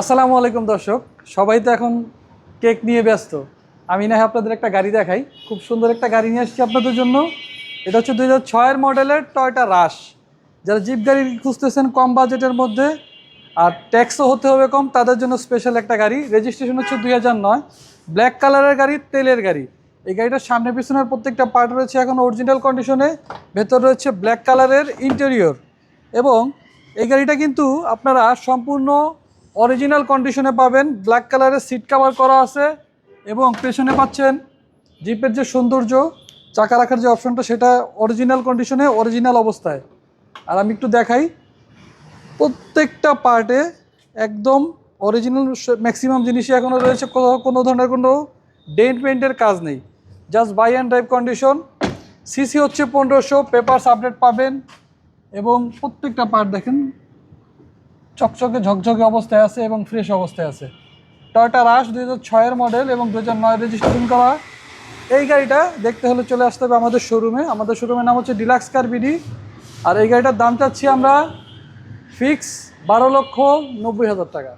আসসালামু আলাইকুম দর্শক। সবাই তো এখন কেক নিয়ে ব্যস্ত। আমি না আপনাদের একটা গাড়ি দেখাই। খুব সুন্দর একটা গাড়ি নিয়ে আসছি আপনাদের জন্য। এটা হচ্ছে দুই হাজার মডেলের টয়টা রাশ। যারা জিপ গাড়ি খুঁজতেছেন কম বাজেটের মধ্যে, আর ট্যাক্সও হতে হবে কম, তাদের জন্য স্পেশাল একটা গাড়ি। রেজিস্ট্রেশন হচ্ছে দুই নয়। ব্ল্যাক কালারের গাড়ি, তেলের গাড়ি। এই গাড়িটার সামনে পিছনের প্রত্যেকটা পার্ট রয়েছে এখন অরিজিনাল কন্ডিশনে ভেতর রয়েছে ব্ল্যাক কালারের ইন্টেরিয়র এবং এই গাড়িটা কিন্তু আপনারা সম্পূর্ণ অরিজিনাল কন্ডিশনে পাবেন ব্ল্যাক কালারের সিট কাভার করা আছে এবং পেছনে পাচ্ছেন জিপের যে সৌন্দর্য, চাকা রাখার যে অপশনটা সেটা অরিজিনাল কন্ডিশনে অরিজিনাল অবস্থায়। আর আমি একটু দেখাই, প্রত্যেকটা পার্টে একদম অরিজিনাল ম্যাক্সিমাম জিনিসই এখনও রয়েছে, কোনো ধরনের কোনো ডেন্ট পেন্টের কাজ নেই। Just buy and drive condition CC হচ্ছে পনেরোশো পেপারস আপডেট পাবেন এবং প্রত্যেকটা পার্ট দেখেন চকচকে ঝকঝকে অবস্থায় আছে এবং ফ্রেশ অবস্থায় আছে। টয়টা রাশ দুই হাজার ছয়ের মডেল এবং দু হাজার নয় রেজিস্ট্রেশন করা। এই গাড়িটা দেখতে হলে চলে আসতে হবে আমাদের শোরুমে আমাদের শোরুমের নাম হচ্ছে ডিলাক্স কার বিডি আর এই গাড়িটার দাম চাচ্ছি আমরা ফিক্স বারো লক্ষ নব্বই হাজার টাকা।